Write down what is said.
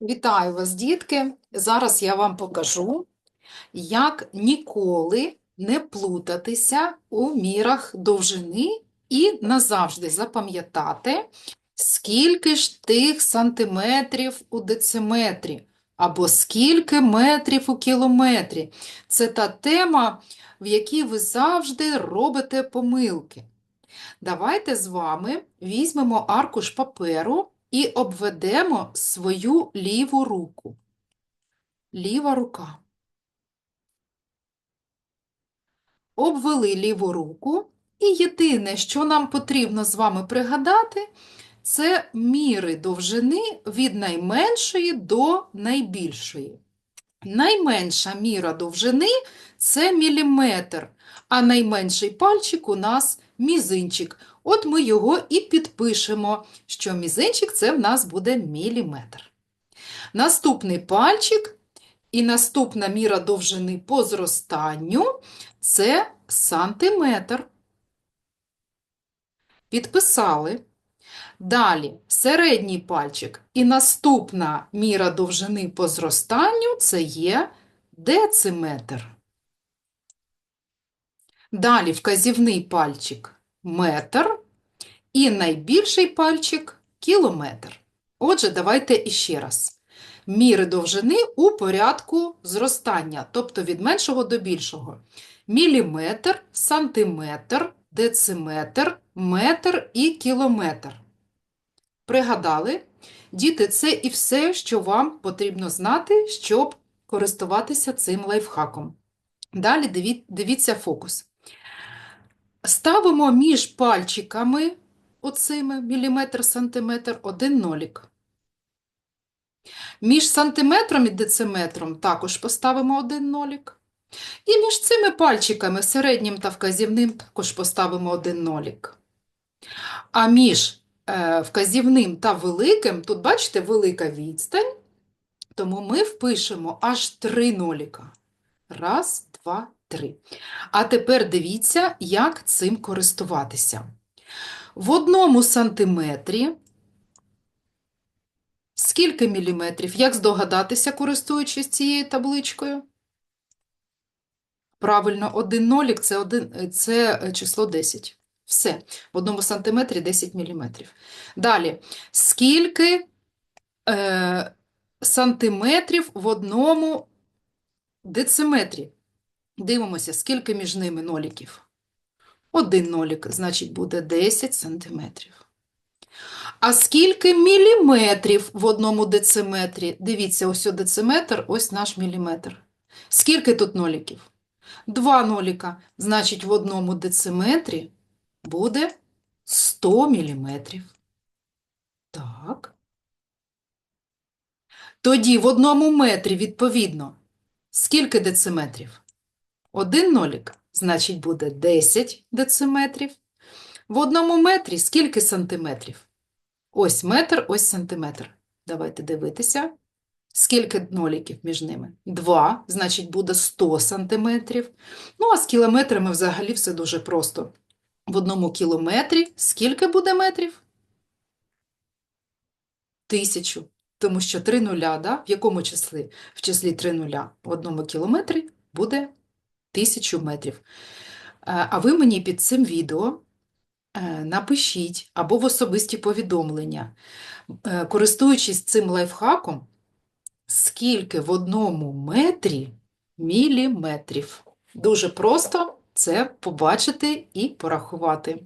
Вітаю вас, дітки! Зараз я вам покажу, як ніколи не плутатися у мірах довжини і назавжди запам'ятати, скільки ж тих сантиметрів у дециметрі, або скільки метрів у кілометрі. Це та тема, в якій ви завжди робите помилки. Давайте з вами візьмемо аркуш паперу і обведемо свою ліву руку. Ліва рука. Обвели ліву руку. І єдине, що нам потрібно з вами пригадати, це міри довжини від найменшої до найбільшої. Найменша міра довжини – це міліметр, а найменший пальчик у нас мізинчик. От ми його і підпишемо, що мізинчик – це в нас буде міліметр. Наступний пальчик і наступна міра довжини по зростанню – це сантиметр. Підписали. Далі середній пальчик і наступна міра довжини по зростанню – це є дециметр. Далі вказівний пальчик – метр і найбільший пальчик – кілометр. Отже, давайте іще раз. Міри довжини у порядку зростання, тобто від меншого до більшого. Міліметр, сантиметр, дециметр, метр і кілометр. Пригадали? Діти, це і все, що вам потрібно знати, щоб користуватися цим лайфхаком. Далі диві- дивіться фокус. Ставимо між пальчиками оцими міліметр, сантиметр, один нолік. Між сантиметром і дециметром також поставимо один нолік. І між цими пальчиками, середнім та вказівним, також поставимо один нолік. А між вказівним та великим, тут, бачите, велика відстань, тому ми впишемо аж три ноліка. Раз, два, три. А тепер дивіться, як цим користуватися. В одному сантиметрі скільки міліметрів? Як здогадатися, користуючись цією табличкою? Правильно, один нолік – це, е, число 10. Все. В одному сантиметрі 10 міліметрів. Далі. Скільки е, сантиметрів в одному дециметрі? Дивимося, скільки між ними ноліків. Один нолік, значить, буде 10 сантиметрів. А скільки міліметрів в одному дециметрі? Дивіться, ось о дециметр, ось наш міліметр. Скільки тут ноліків? Два ноліка. Значить, в одному дециметрі буде 100 міліметрів. Так. Тоді в одному метрі, відповідно, скільки дециметрів? Один нолік, значить, буде 10 дециметрів. В одному метрі скільки сантиметрів? Ось метр, ось сантиметр. Давайте дивитися. Скільки ноліків між ними? Два, значить, буде 100 сантиметрів. Ну, а з кілометрами взагалі все дуже просто. В одному кілометрі скільки буде метрів? Тисячу. Тому що 3 нуля, да? В якому числі? В числі 3 нуля. В одному кілометрі буде тисячу метрів. Е, А ви мені під цим відео е, напишіть або в особисті повідомлення, е, користуючись цим лайфхаком, скільки в одному метрі міліметрів. Дуже просто це побачити і порахувати.